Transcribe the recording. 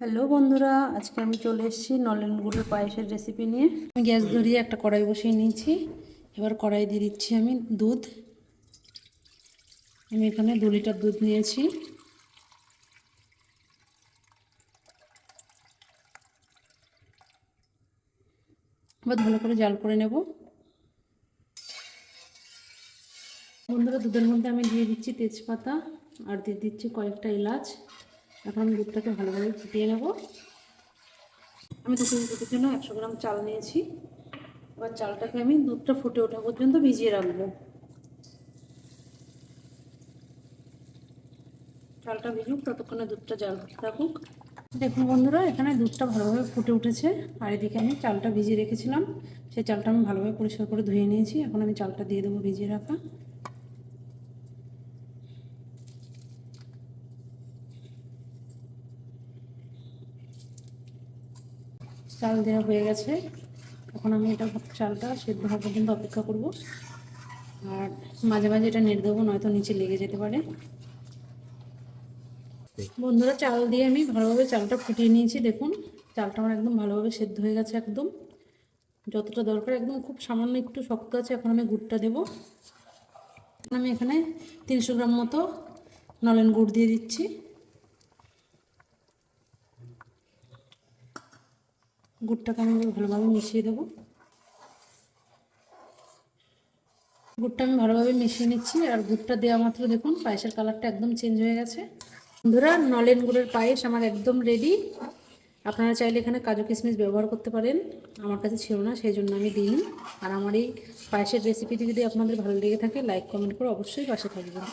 Hello বন্ধুরা, আজকে আমি চলে এসেছি নলেন গুড়ের পায়েসের রেসিপি নিয়ে। আমি গ্যাস ধরিয়ে একটা কড়াই বসিয়ে নিয়েছি। এবার কড়াই দিয়ে দিচ্ছি আমি দুধ। আমি এখানে দু লিটার দুধ নিয়েছি। এবার ভালো করে জাল করে নেব। বন্ধুরা, দুধের মধ্যে আমি দিয়ে দিচ্ছি তেজপাতা আর দিয়ে দিচ্ছি কয়েকটা এলাচ। এখন আমি দুধটাকে ভালোভাবে ফুটিয়ে নেব। আমি দুটো দুধের জন্য একশো গ্রাম চাল নিয়েছি। এবার চালটাকে আমি দুধটা ফুটে ওঠা পর্যন্ত ভিজিয়ে রাখব। চালটা ভিজুক, ততক্ষণে দুধটা জাল থাকুক। দেখুন বন্ধুরা, এখানে দুধটা ভালোভাবে ফুটে উঠেছে। আর এদিকে আমি চালটা ভিজিয়ে রেখেছিলাম। সেই চালটা আমি ভালোভাবে পরিষ্কার করে ধুয়ে নিয়েছি। এখন আমি চালটা দিয়ে দেবো ভিজিয়ে রাখা। চাল দেওয়া হয়ে গেছে। এখন আমি এটা চালটা সেদ্ধ হওয়া পর্যন্ত অপেক্ষা করব। আর মাঝে মাঝে এটা নেড়ে দেবো, নয়তো নিচে লেগে যেতে পারে। বন্ধুরা, চাল দিয়ে আমি ভালোভাবে চালটা ফুটিয়ে নিয়েছি। দেখুন, চালটা আমার একদম ভালোভাবে সেদ্ধ হয়ে গেছে একদম। যতটা দরকার, একদম খুব সামান্য একটু শক্ত আছে, এখন আমি গুড়টা দেবো। আমি এখানে তিনশো গ্রাম মতো নলেন গুড় দিয়ে দিচ্ছি। গুড়টাকে আমি ভালোভাবে মিশিয়ে দেবো। গুড়টা আমি ভালোভাবে মিশিয়ে নিচ্ছি, আর গুড়টা দেওয়া মাত্র দেখুন, পায়েসের কালারটা একদম চেঞ্জ হয়ে গেছে। বন্ধুরা, নলেন গুড়ের পায়েস আমার একদম রেডি আপনারা চাইলে এখানে কাজু কিশমিশ ব্যবহার করতে পারেন, আমার কাছে ছিল না, সেই জন্য আমি দিই আর আমার এই পায়েসের রেসিপিটি যদি আপনাদের ভালো লেগে থাকে লাইক কমেন্ট করে অবশ্যই পাশে থাকবেন।